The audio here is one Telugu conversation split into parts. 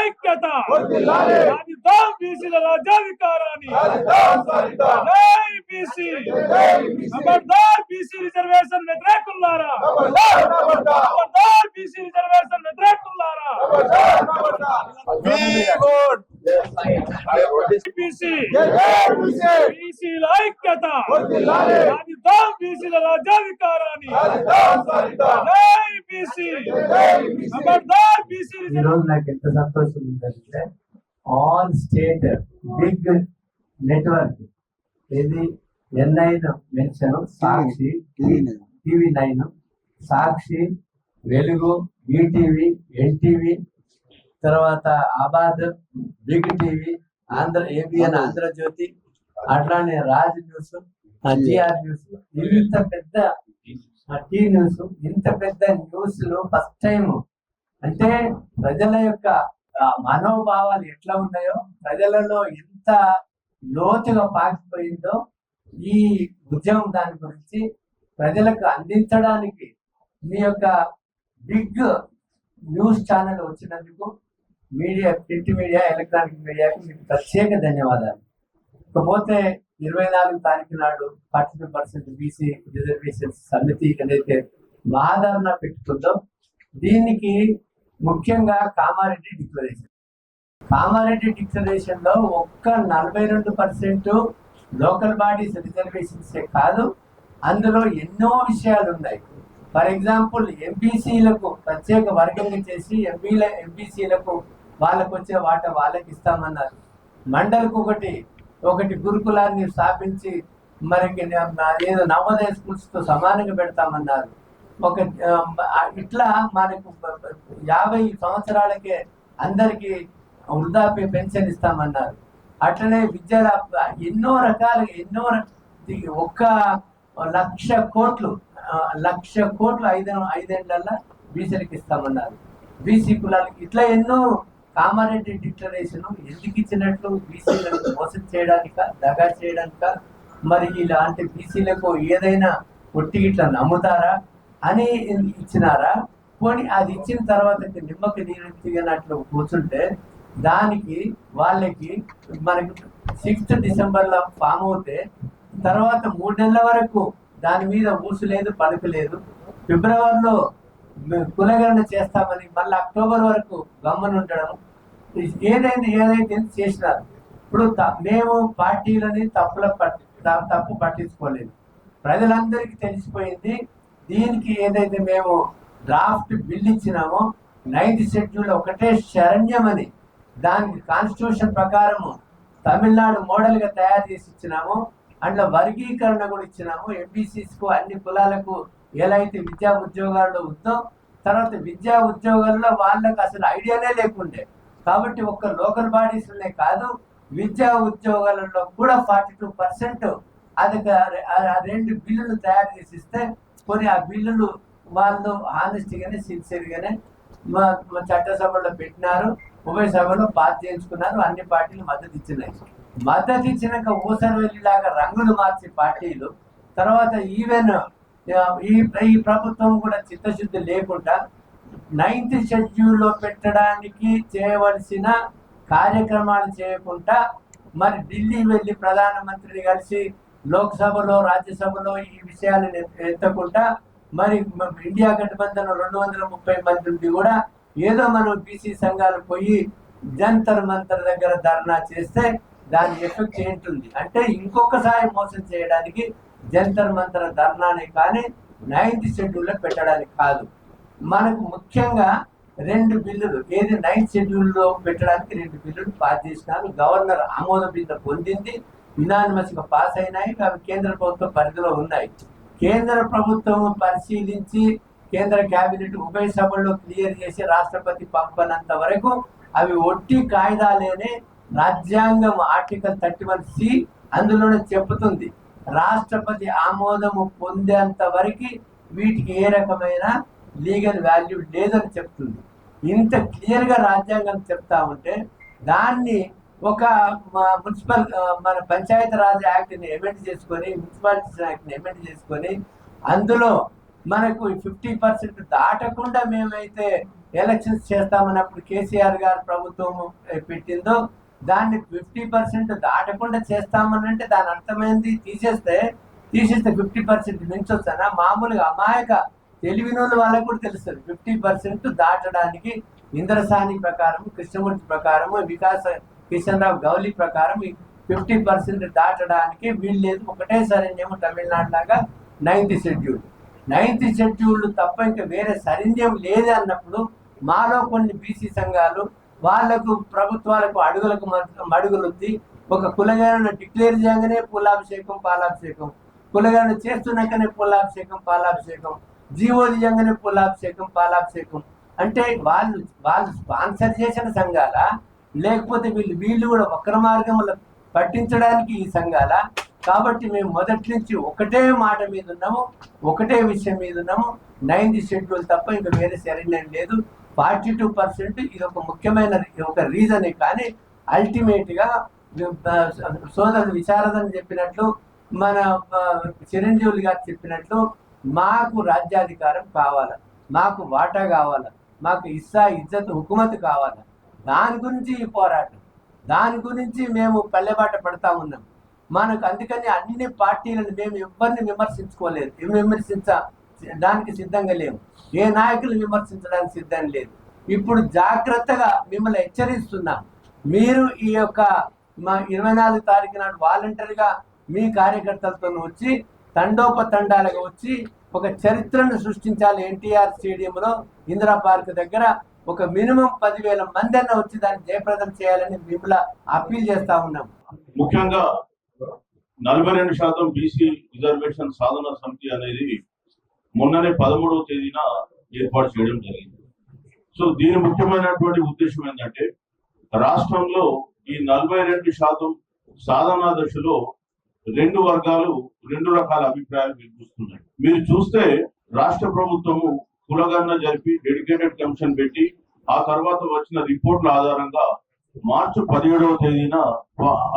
ఐక్యత వర్ధిల్లాలి. సాధిద్దాం బీసీల రాజ్యాధికారాన్ని సాధిద్దాం, సాధిద్దాం. జై బీసీ జై బీసీ. ఖబర్దార్ బీసీ రిజర్వేషన్ వ్యతిరేకులారా ఖబర్దార్, ఖబర్దార్. ఖబర్దార్ బీసీ రిజర్వేషన్ వ్యతిరేకులారా ఖబర్దార్, ఖబర్దార్. బీసీ జై జై బీసీ. బీసీల ఐక్యత వర్ధిల్లాలి. సాధిద్దాం బీసీల రాజ్యాధికారాన్ని. జై బీసీ. ఖబర్దార్ బీసీ ఈ రోజు నాకు ఎంత సంతోషం ఉందంటే ఆల్ స్టేట్ బిగ్ నెట్వర్క్ ఇది NIN mention Sakshi TV nine Sakshi Velugu ETV NTV తర్వాత ఆబాద్ big TV Andhra ABN Andhrajyothy అట్లానే రాజ్ న్యూస్ ఇంత పెద్ద టీ న్యూస్ ఇంత పెద్ద న్యూస్ ఫస్ట్ టైం అంటే ప్రజల యొక్క మనోభావాలు ఎట్లా ఉన్నాయో ప్రజలలో ఎంత లోతుగా పాకిపోయిందో ఈ ఉద్యమం దాని గురించి ప్రజలకు అందించడానికి మీ యొక్క బిగ్ న్యూస్ ఛానల్ వచ్చినందుకు మీడియా ప్రింట్ మీడియా ఎలక్ట్రానిక్ మీడియాకి మీకు ప్రత్యేక ధన్యవాదాలు. ఇకపోతే ఇరవై నాలుగు తారీఖు నాడు ఫార్టీ పర్సెంట్ బీసీ రిజర్వేషన్ సమితి ఏదైతే ఆదరణ పెట్టుకుందో దీనికి ముఖ్యంగా కామారెడ్డి డిక్లరేషన్. కామారెడ్డి డిక్లరేషన్లో ఒక్క నలభై రెండు పర్సెంట్ లోకల్ బాడీస్ రిజర్వేషన్స్ కాదు అందులో ఎన్నో విషయాలు ఉన్నాయి. ఫర్ ఎగ్జాంపుల్ ఎంబీసీలకు ప్రత్యేక వర్గంగా చేసి ఎంబీల ఎంబీసీలకు వాళ్ళకు వచ్చే వాట వాళ్ళకి ఇస్తామన్నారు. మండలకు ఒకటి ఒకటి గురుకులాన్ని స్థాపించి మనకి ఏదో నవోదయ స్కూల్స్తో సమానంగా పెడతామన్నారు. ఒక ఇట్లా మనకు యాభై సంవత్సరాలకే అందరికీ వృద్ధాప్య పెన్షన్ ఇస్తామన్నారు. అట్లనే విద్య ఎన్నో రకాల ఎన్నో ఒక్క లక్ష కోట్లు లక్ష కోట్లు ఐదు ఐదేళ్ళలో బీసీలకు ఇస్తామన్నారు. బీసీ కులాలకి ఇట్లా ఎన్నో కామారెడ్డి డిక్లరేషన్ ఎందుకు ఇచ్చినట్లు బీసీలను మోసం చేయడానిక దగా చేయడానిక? మరి ఇలాంటి బీసీలకు ఏదైనా ఒట్టి ఇట్లా నమ్ముతారా? అని ఇచ్చినారా? పోనీ అది ఇచ్చిన తర్వాత నిమ్మకి నీరు తిగినట్లు కూర్చుంటే దానికి వాళ్ళకి మనకి సిక్స్త్ డిసెంబర్లో ఫామ్ అవుతే తర్వాత మూడు నెలల వరకు దాని మీద ఊసు లేదు పలుకు లేదు. ఫిబ్రవరిలో మ- చేస్తామని మళ్ళీ అక్టోబర్ వరకు గమ్మని ఉండడం ఏదైతే ఏదైతే చేసినారు. ఇప్పుడు త- మేము పార్టీలని తప్పుల పట్టి త- తప్పు పట్టించుకోలేదు. ప్రజలందరికీ తెలిసిపోయింది. దీనికి ఏదైతే మేము డ్రాఫ్ట్ బిల్ ఇచ్చినామో నైన్త్ షెడ్యూల్ ఒకటే శరణ్యమని దానికి కాన్స్టిట్యూషన్ ప్రకారము తమిళనాడు మోడల్గా తయారు చేసి ఇచ్చినాము. అందులో వర్గీకరణ కూడా ఇచ్చినాము. ఎంబీసీస్కు అన్ని కులాలకు ఎలా అయితే విద్యా ఉద్యోగాల్లో ఉందో తర్వాత విద్యా ఉద్యోగాల్లో వాళ్ళకి అసలు ఐడియానే లేకుండే. కాబట్టి ఒక్క లోకల్ బాడీస్లోనే కాదు విద్యా ఉద్యోగాలలో కూడా ఫార్టీ టూ పర్సెంట్ అది ఆ- రెండు బిల్లులు తయారు చేసి ఇస్తే కొన్ని ఆ బిల్లులు వాళ్ళు ఆనెస్ట్గానే సిన్సియర్గానే మా చట్టసభలో పెట్టినారు ఉభయ సభలో పాస్ చేయించుకున్నారు అన్ని పార్టీలు మద్దతు ఇచ్చినాయి. మద్దతు ఇచ్చినాక ఊసరవెల్లిలాగా రంగులు మార్చే పార్టీలు తర్వాత ఈవెన్ ఈ ఈ ప్రభుత్వం కూడా చిత్తశుద్ధి లేకుండా నైన్త్ షెడ్యూల్లో పెట్టడానికి చేయవలసిన కార్యక్రమాలు చేయకుండా మరి ఢిల్లీ వెళ్ళి ప్రధానమంత్రిని కలిసి లోక్సభలో రాజ్యసభలో ఈ విషయాలను ఎత్తకుండా మరి ఇండియా గఠబంధన్ రెండు వందల ముప్పై మంది నుండి కూడా ఏదో మనం బీసీ సంఘాలు పోయి జంతర్ మంతర్ దగ్గర ధర్నా చేస్తే దాని ఎఫెక్ట్ ఏంటుంది? అంటే ఇంకొకసారి మోసం చేయడానికి జంతర్ మంతర ధర్నానే కానీ నైన్త్ షెడ్యూల్లో పెట్టడానికి కాదు. మనకు ముఖ్యంగా రెండు బిల్లులు ఏది నైన్త్ షెడ్యూల్లో పెట్టడానికి రెండు బిల్లులు పాస్ చేసినారు. గవర్నర్ ఆమోద బింద పొందింది యునానిమస్గా పాస్ అయినాయి అవి కేంద్ర ప్రభుత్వ పరిధిలో ఉన్నాయి. కేంద్ర ప్రభుత్వం పరిశీలించి కేంద్ర కేబినెట్ ఉభయ సభల్లో క్లియర్ చేసి రాష్ట్రపతి పంపనంత వరకు అవి ఒట్టి కాయిదాలేనే రాజ్యాంగం ఆర్టికల్ థర్టీ వన్ సి అందులోనే చెబుతుంది. రాష్ట్రపతి ఆమోదము పొందేంత వరకు వీటికి ఏ రకమైన లీగల్ వాల్యూ లేదని చెప్తుంది. ఇంత క్లియర్గా రాజ్యాంగం చెప్తా ఉంటే దాన్ని ఒక మున్సిపల్ మన పంచాయత్ రాజ్ యాక్ట్ని ఎమెండ్ చేసుకొని మున్సిపాలిటీస్ యాక్ట్ని ఎమెండ్ చేసుకొని అందులో మనకు ఫిఫ్టీ పర్సెంట్ దాటకుండా మేమైతే ఎలక్షన్స్ చేస్తామన్నప్పుడు కేసీఆర్ గారు ప్రభుత్వం పెట్టిందో దాన్ని ఫిఫ్టీ పర్సెంట్ దాటకుండా చేస్తామని అంటే దాని అర్థమైంది. తీసేస్తే తీసేస్తే ఫిఫ్టీ పర్సెంట్ మించొచ్చనా మామూలుగా అమాయక తెలివినోళ్ళ వాళ్ళకు కూడా తెలుస్తుంది. ఫిఫ్టీ పర్సెంట్ దాటడానికి ఇంద్రసాని ప్రకారం కృష్ణమూర్తి ప్రకారం వికాస కిషన్ రావు గౌలి ప్రకారం ఫిఫ్టీ పర్సెంట్ దాటడానికి వీళ్ళు లేదు. ఒకటేసారి ఏమో తమిళనాడు లాగా నైన్త్ షెడ్యూల్. నైన్త్ షెడ్యూల్ తప్ప ఇంకా వేరే సరిన్యం లేదు అన్నప్పుడు మాలో కొన్ని బీసీ సంఘాలు వాళ్ళకు ప్రభుత్వాలకు అడుగులకు మధ్య- మడుగులొత్తి ఒక కులగాలను డిక్లేర్ చేయగానే పూలాభిషేకం పాలాభిషేకం. కులగాలను చేస్తున్నాకనే పూలాభిషేకం పాలాభిషేకం. జీవో తీయంగానే పూలాభిషేకం పాలాభిషేకం. అంటే వాళ్ళు వాళ్ళు స్పాన్సర్ చేసిన సంఘాల లేకపోతే వీళ్ళు వీళ్ళు కూడా వక్ర మార్గంలో పట్టించడానికి ఈ సంఘాల. కాబట్టి మేము మొదటి నుంచి ఒకటే మాట మీద ఉన్నాము ఒకటే విషయం మీద ఉన్నాము. నైన్త్ షెడ్యూల్ తప్ప ఇంకా వేరే సరైన లేదు. ఫార్టీ టూ పర్సెంట్ ఇది ఒక ముఖ్యమైన ఒక రీజనే కానీ అల్టిమేట్గా సోదరు విచారదని విశారదని చెప్పినట్లు మన చిరంజీవులు గారు చెప్పినట్లు మాకు రాజ్యాధికారం కావాలి? మాకు వాటా కావాలి? మాకు ఇస్సా ఇజ్జత్ హుకుమత్ కావాలి? దాని గురించి ఈ పోరాటం. దాని గురించి మేము పల్లెబాట పడతా ఉన్నాం. మనకు అందుకని అన్ని పార్టీలను మేము ఎవరిని విమర్శించుకోలేదు. ఏం విమర్శించ దానికి సిద్ధంగా లేవు. ఏ నాయకులు విమర్శించడానికి సిద్ధం లేదు. ఇప్పుడు జాగ్రత్తగా మిమ్మల్ని హెచ్చరిస్తున్నాం. మీరు ఈ యొక్క మా ఇరవై నాలుగు తారీఖు నాడు వాలంటరీగా మీ కార్యకర్తలతో వచ్చి తండోపతండాలుగా వచ్చి ఒక చరిత్రను సృష్టించాలి ఎన్టీఆర్ స్టేడియంలో ఇందిరా పార్క్ దగ్గర. ఒక మినిమం పదివేల మంది అన్న వచ్చి దాన్ని జయప్రదం చేయాలని మిమ్మల్ని అప్పీల్ చేస్తా ఉన్నాం. ముఖ్యంగా నలభై రెండు శాతం బీసీ రిజర్వేషన్ సాధన సమితి అనేది మొన్ననే పదమూడవ తేదీన ఏర్పాటు చేయడం జరిగింది. సో దీని ముఖ్యమైనటువంటి ఉద్దేశం ఏంటంటే రాష్ట్రంలో ఈ నలభై రెండు శాతం సాధనా దశలో రెండు వర్గాలు రెండు రకాల అభిప్రాయాలు వినిపిస్తున్నాయి మీరు చూస్తే రాష్ట్ర ప్రభుత్వము కులగన్న జరిపి డెడికేటెడ్ కమిషన్ పెట్టి ఆ తర్వాత వచ్చిన రిపోర్ట్ల ఆధారంగా మార్చి పదిహేడవ తేదీన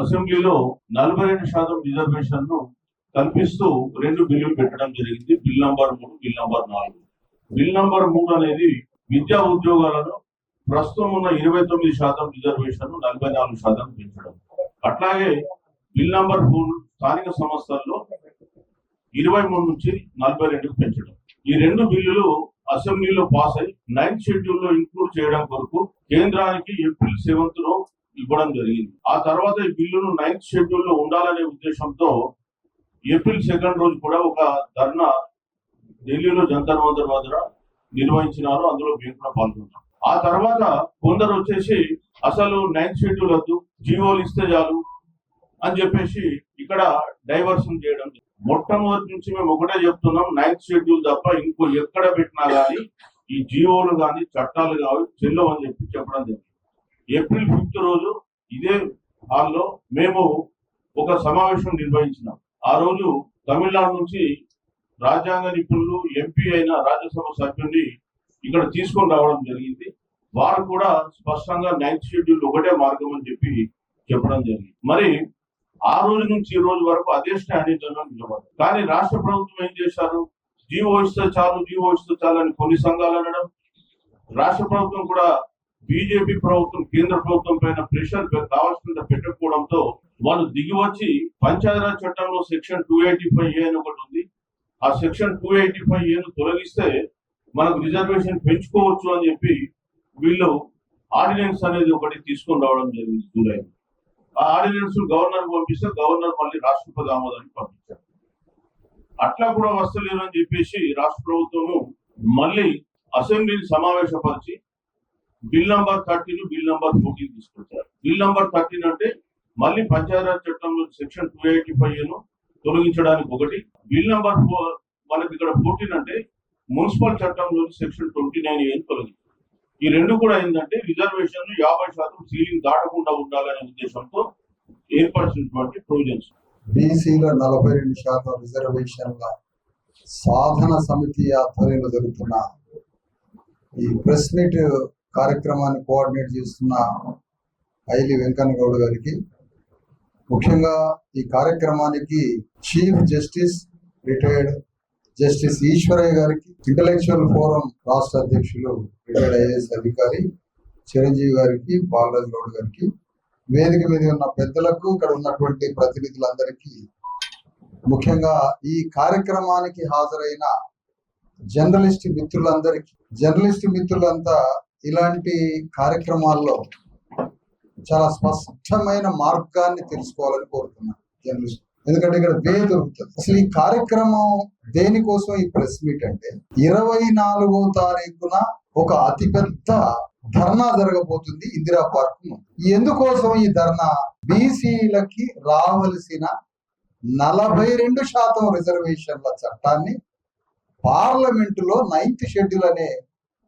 అసెంబ్లీలో నలభై రెండు శాతం రిజర్వేషన్ను కల్పిస్తూ రెండు బిల్లులు పెట్టడం జరిగింది. బిల్ నంబర్ మూడు బిల్ నంబర్ నాలుగు. బిల్ నంబర్ మూడు అనేది విద్యా ఉద్యోగాలను ప్రస్తుతం ఉన్న ఇరవై తొమ్మిది శాతం రిజర్వేషన్ నలభై నాలుగు శాతం పెంచడం. అట్లాగే బిల్ నంబర్ మూడు స్థానిక సంస్థల్లో ఇరవై మూడు నుంచి నలభై రెండుకు పెంచడం. ఈ రెండు బిల్లులు అసెంబ్లీలో పాస్ అయి నైన్త్ షెడ్యూల్లో ఇంక్లూడ్ చేయడం కొరకు కేంద్రానికి ఏప్రిల్ సెవెంత్లో ఇవ్వడం జరిగింది. ఆ తర్వాత ఈ బిల్లును నైన్త్ షెడ్యూల్లో ఉండాలనే ఉద్దేశంతో ఏప్రిల్ సెకండ్ రోజు కూడా ఒక ధర్నా ఢిల్లీలో జంతర్ మంతర్ వద్ద నిర్వహించినారు. అందులో మేము కూడా పాల్గొన్నాం. ఆ తర్వాత కొందరు వచ్చేసి అసలు నైన్త్ షెడ్యూల్ వద్దు జీవోలు ఇస్తే చాలు అని చెప్పేసి ఇక్కడ డైవర్షన్ చేయడం మొట్టమొదటి నుంచి మేము ఒకటే చెప్తున్నాం నైన్త్ షెడ్యూల్ తప్ప ఇంకో ఎక్కడ పెట్టినా కానీ ఈ జీవోలు కానీ చట్టాలు కావు చెల్లవు అని చెప్పి చెప్పడం జరిగింది. ఏప్రిల్ ఫిఫ్త్ రోజు ఇదే హాల్లో మేము ఒక సమావేశం నిర్వహించినాం. ఆ రోజు తమిళనాడు నుంచి రాజ్యాంగ నిపుణులు ఎంపీ అయిన రాజ్యసభ సభ్యుడిని ఇక్కడ తీసుకొని రావడం జరిగింది. వారు కూడా స్పష్టంగా నైన్త్ షెడ్యూల్ ఒకటే మార్గం అని చెప్పి చెప్పడం జరిగింది. మరి ఆ రోజు నుంచి ఈ రోజు వరకు అదే స్టాండింగ్ నిలబడదు కానీ రాష్ట్ర ప్రభుత్వం ఏం చేశారు? జీవో ఇస్తే చాలు జీవో ఇస్తే చాలు అని కొన్ని సంఘాలు అనడం రాష్ట్ర ప్రభుత్వం కూడా బీజేపీ ప్రభుత్వం కేంద్ర ప్రభుత్వం పైన ప్రెషర్ కావాల్సినంత పెట్టకపోవడంతో వాళ్ళు దిగి వచ్చి పంచాయతీరాజ్ చట్టంలో section two eighty five A అని ఒకటి ఉంది. ఆ సెక్షన్ టూ ఎయిటీ ఫైవ్ ఏను తొలగిస్తే మనకు రిజర్వేషన్ పెంచుకోవచ్చు అని చెప్పి వీళ్ళు ఆర్డినెన్స్ అనేది ఒకటి తీసుకొని రావడం జరిగింది జూలై ఆ ఆర్డినెన్స్ గవర్నర్ పంపిస్తే గవర్నర్ మళ్ళీ రాష్ట్రపతి ఆమోదానికి పంపించారు. అట్లా కూడా వస్తలేరు అని చెప్పేసి రాష్ట్ర ప్రభుత్వము మళ్ళీ అసెంబ్లీని సమావేశపరిచి bill number thirteen bill number fourteen తీసుకొచ్చారు. బిల్ నంబర్ థర్టీన్ అంటే మళ్ళీ పంచాయతీరాజ్ చట్టంలో సెక్షన్ టూ ఎయిటీ ఫైవ్ను తొలగించడానికి ఒకటి. బిల్ నెంబర్ ఫోర్ మనకి ఇక్కడ ఫోర్టీన్ అంటే మున్సిపల్ చట్టంలో సెక్షన్ ట్వంటీ నైన్ ఏ తొలగించారు ఈ రెండు కూడా ఏంటంటే రిజర్వేషన్ యాభై శాతం సీలింగ్ దాటకుండా ఉండాలనే ఉద్దేశంతో ఏర్పరిచినటువంటి ప్రొవిజన్స్. బీసీలో నలభై రెండు శాతం రిజర్వేషన్ల సాధన సమితి ఆధ్వర్యంలో జరుగుతున్న ఈ ప్రెస్ మీట్ కార్యక్రమాన్ని కోఆర్డినేట్ చేస్తున్న ఐలి వెంకన్న గౌడ్ గారికి ముఖ్యంగా ఈ కార్యక్రమానికి chief justice retired justice Eshwaraiah గారికి ఇంటలెక్చువల్ ఫోరం రాష్ట్ర అధ్యక్షులు రిటైర్డ్ ఐఏఎస్ అధికారి చిరంజీవి గారికి బాలరాజు గౌడ్ గారికి వేదిక మీద ఉన్న పెద్దలకు ఇక్కడ ఉన్నటువంటి ప్రతినిధులందరికీ ముఖ్యంగా ఈ కార్యక్రమానికి హాజరైన జర్నలిస్ట్ మిత్రులందరికీ జర్నలిస్ట్ మిత్రులంతా ఇలాంటి కార్యక్రమాల్లో చాలా స్పష్టమైన మార్గాన్ని తెలుసుకోవాలని కోరుతున్నాను జర్నలిస్ట్. ఎందుకంటే ఇక్కడ వే దొరుకుతుంది. అసలు ఈ కార్యక్రమం దేనికోసం ఈ ప్రెస్ మీట్ అంటే ఇరవై నాలుగో తారీఖున ఒక అతిపెద్ద ధర్నా జరగబోతుంది ఇందిరా పార్క్ ఎందుకోసం ఈ ధర్నా? బీసీలకి రావలసిన నలభై రెండు శాతం రిజర్వేషన్ల చట్టాన్ని పార్లమెంటులో నైన్త్ షెడ్యూల్ అనే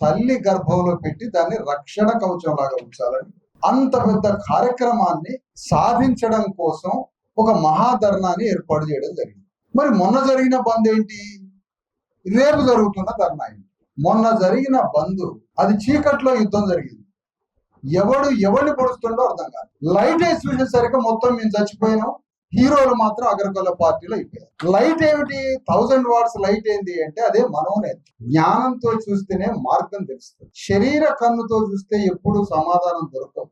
తల్లి గర్భంలో పెట్టి దాన్ని రక్షణ కవచం లాగా ఉంచాలని అంత పెద్ద కార్యక్రమాన్ని సాధించడం కోసం ఒక మహాధర్నాన్ని ఏర్పాటు చేయడం జరిగింది. మరి మొన్న జరిగిన బంద్ ఏంటి? రేపు జరుగుతున్న ధర్నా ఏంటి మొన్న జరిగిన బంద్ అది చీకట్లో యుద్ధం జరిగింది. ఎవడు ఎవడిని పొడుస్తుండో అర్థం కాదు. లైట్ వేసి చూసేసరికి మొత్తం మేము చచ్చిపోయినాం. హీరోలు మాత్రం అగ్రకుల పార్టీలో అయిపోయారు. లైట్ ఏమిటి? థౌజండ్ వాట్స్ లైట్ ఏంటి అంటే అదే మనోనేత్రం. జ్ఞానంతో చూస్తేనే మార్గం తెలుస్తుంది. శరీర కన్నుతో చూస్తే ఎప్పుడు సమాధానం దొరకదు.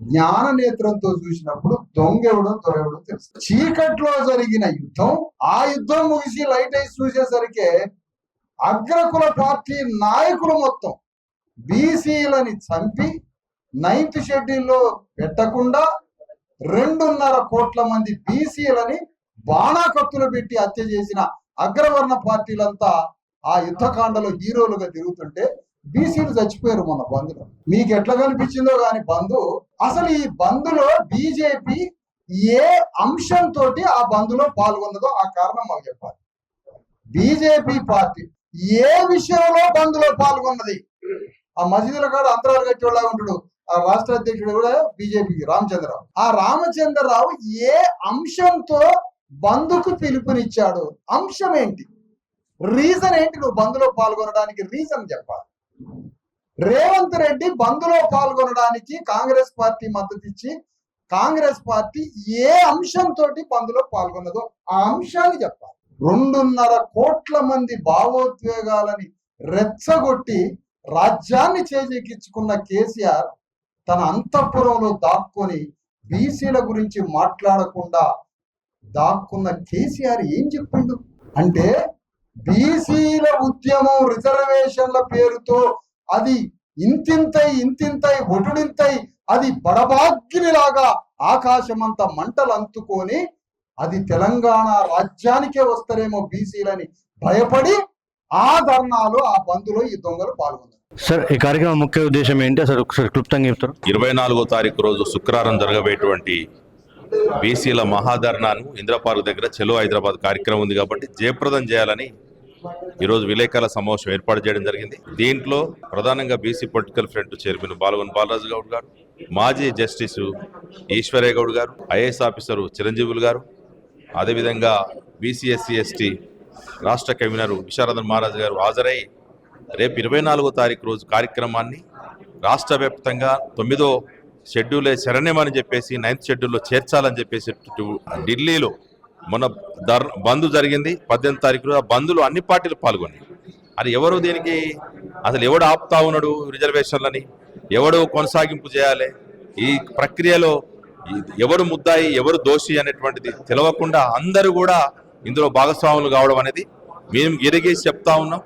జ్ఞాన నేత్రంతో చూసినప్పుడు దొంగెవడో తొరవడం తెలుసు. చీకట్లో జరిగిన యుద్ధం ఆ యుద్ధం ముగిసి లైట్ వేసి చూసేసరికి అగ్రకుల పార్టీ నాయకులు మొత్తం బీసీలని చంపి నైన్త్ షెడ్యూల్లో పెట్టకుండా రెండున్నర కోట్ల మంది బీసీలని బాణాకత్తులు పెట్టి హత్య చేసిన అగ్రవర్ణ పార్టీలంతా ఆ యుద్ధకాండలో హీరోలుగా తిరుగుతుంటే బీసీలు చచ్చిపోయారు మొన్న బంధులో మీకు ఎట్లా కనిపించిందో గాని బంధు అసలు ఈ బంధులో బీజేపీ ఏ అంశంతో ఆ బంధులో పాల్గొన్నదో ఆ కారణం మాకు చెప్పాలి. బీజేపీ పార్టీ ఏ విషయంలో బంధులో పాల్గొన్నది? ఆ మసీదుల కాడ అంతరాలు కట్టేలా ఉంటాడు ఆ రాష్ట్ర అధ్యక్షుడు కూడా బీజేపీకి రామచంద్రరావు. ఆ రామచంద్రరావు ఏ అంశంతో బంధుకు పిలుపునిచ్చాడు? అంశం ఏంటి? రీజన్ ఏంటి నువ్వు బంధులో పాల్గొనడానికి? రీజన్ చెప్పాలి. రేవంత్ రెడ్డి బంద్లో పాల్గొనడానికి కాంగ్రెస్ పార్టీ మద్దతు ఇచ్చి కాంగ్రెస్ పార్టీ ఏ అంశంతో బంద్లో పాల్గొన్నదో ఆ అంశాన్ని చెప్పాలి. రెండున్నర కోట్ల మంది భావోద్వేగాలని రెచ్చగొట్టి రాజ్యాన్ని చేజెక్కించుకున్న కేసీఆర్ తన అంతఃపురంలో దాక్కొని బీసీల గురించి మాట్లాడకుండా దాక్కున్న కేసీఆర్ ఏం చెప్పిండు? అంటే బీసీల ఉద్యమం రిజర్వేషన్ల పేరుతో అది ఇంతింతై ఇంతింతై ఒటుడింతై అది బడబాగ్నిలాగా ఆకాశమంత మంటలు అంతుకొని అది తెలంగాణ రాజ్యానికే వస్తారేమో బీసీలని భయపడి ఆ ధర్నాలో ఆ బంధులో ఈ దొంగలు పాల్గొన్నారు. సార్ ఈ కార్యక్రమం ముఖ్య ఉద్దేశం ఏంటి? అసలు ఒకసారి క్లుప్తంగా చెప్తారు? ఇరవై నాలుగో తారీఖు రోజు శుక్రవారం జరగబోయేటువంటి బీసీల మహాధర్నాను ఇంద్రపార్క్ దగ్గర చెలో హైదరాబాద్ కార్యక్రమం ఉంది కాబట్టి జయప్రదం చేయాలని ఈరోజు విలేకరుల సమావేశం ఏర్పాటు చేయడం జరిగింది. దీంట్లో ప్రధానంగా బీసీ పొలిటికల్ ఫ్రంట్ చైర్మన్ బాలవన్ బాలరాజు గౌడ్ గారు మాజీ జస్టిస్ ఈశ్వరయ్య గౌడ్ గారు ఐఏఎస్ ఆఫీసరు చిరంజీవులు గారు అదేవిధంగా బీసీఎస్సీ ఎస్టీ రాష్ట్ర కన్వీనర్ విశారదన్ మహారాజ్ గారు హాజరై రేపు ఇరవై నాలుగో తారీఖు రోజు కార్యక్రమాన్ని రాష్ట్ర వ్యాప్తంగా తొమ్మిదో షెడ్యూలే శరణ్యమని చెప్పేసి నైన్త్ షెడ్యూల్లో చేర్చాలని చెప్పేసి ఢిల్లీలో మన ధర్ బంద్ జరిగింది. పద్దెనిమిది తారీఖులో బంద్లో అన్ని పార్టీలు పాల్గొన్నాయి. అది ఎవరు దీనికి అసలు ఎవడు ఆపుతా ఉన్నాడు రిజర్వేషన్లని? ఎవడు కొనసాగింపు చేయాలి? ఈ ప్రక్రియలో ఎవరు ముద్దాయి ఎవరు దోషి అనేటువంటిది తెలవకుండా అందరూ కూడా ఇందులో భాగస్వాములు కావడం అనేది మేము ఎరిగేసి చెప్తా ఉన్నాం.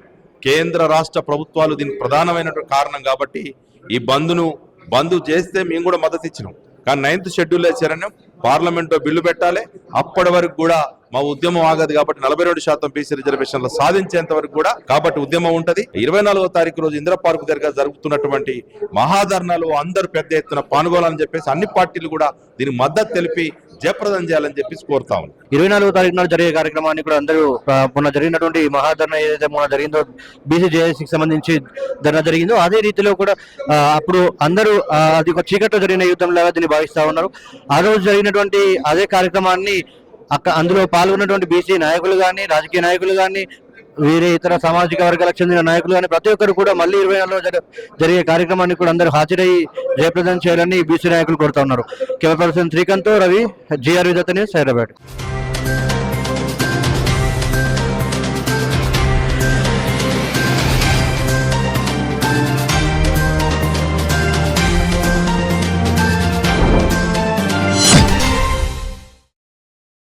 కేంద్ర రాష్ట్ర ప్రభుత్వాలు దీనికి ప్రధానమైనటువంటి కారణం కాబట్టి ఈ బంద్ను బంద్ చేస్తే మేము కూడా మద్దతు ఇచ్చినాం. కానీ నైన్త్ షెడ్యూల్ వేసారని పార్లమెంట్లో బిల్లు పెట్టాలి. అప్పటి వరకు కూడా మా ఉద్యమం ఆగదు కాబట్టి నలభై రెండు శాతం బీసీ రిజర్వేషన్లు సాధించేంత వరకు కూడా కాబట్టి ఉద్యమం ఉంటది. ఇరవై నాలుగో తారీఖు రోజు ఇందిరా పార్కు దగ్గర జరుగుతున్నటువంటి మహాధర్నాలు అందరూ పెద్ద ఎత్తున పాల్గొనాలని చెప్పేసి అన్ని పార్టీలు కూడా దీనికి మద్దతు తెలిపి జయప్రదం చేయాలని చెప్పేసి కోరుతా ఉన్నాం. ఇరవై నాలుగో తారీఖు నాడు జరిగే కార్యక్రమాన్ని కూడా అందరూ మొన్న జరిగినటువంటి మహాధరణ ఏదైతే మొన్న జరిగిందో బీసీ జేఏసీకి సంబంధించి ధర్నా జరిగిందో అదే రీతిలో కూడా అప్పుడు అందరూ అది ఒక చీకట్లో జరిగిన యుద్ధం లాగా దీన్ని భావిస్తా ఉన్నారు. ఆ రోజు జరిగిన జరిగినటువంటి అదే కార్యక్రమాన్ని అక్కడ అందులో పాల్గొన్నటువంటి బీసీ నాయకులు కానీ రాజకీయ నాయకులు కానీ వేరే ఇతర సామాజిక వర్గాలకు చెందిన నాయకులు కానీ ప్రతి ఒక్కరు కూడా మళ్ళీ ఇరవై నాలుగులో జరిగే కార్యక్రమాన్ని కూడా అందరూ హాజరై జయప్రదం చేయాలని బీసీ నాయకులు కోరుతా ఉన్నారు. కెమెరా పర్సన్ శ్రీకాంత్ రవి జిఆర్ విదతని హైదరాబాద్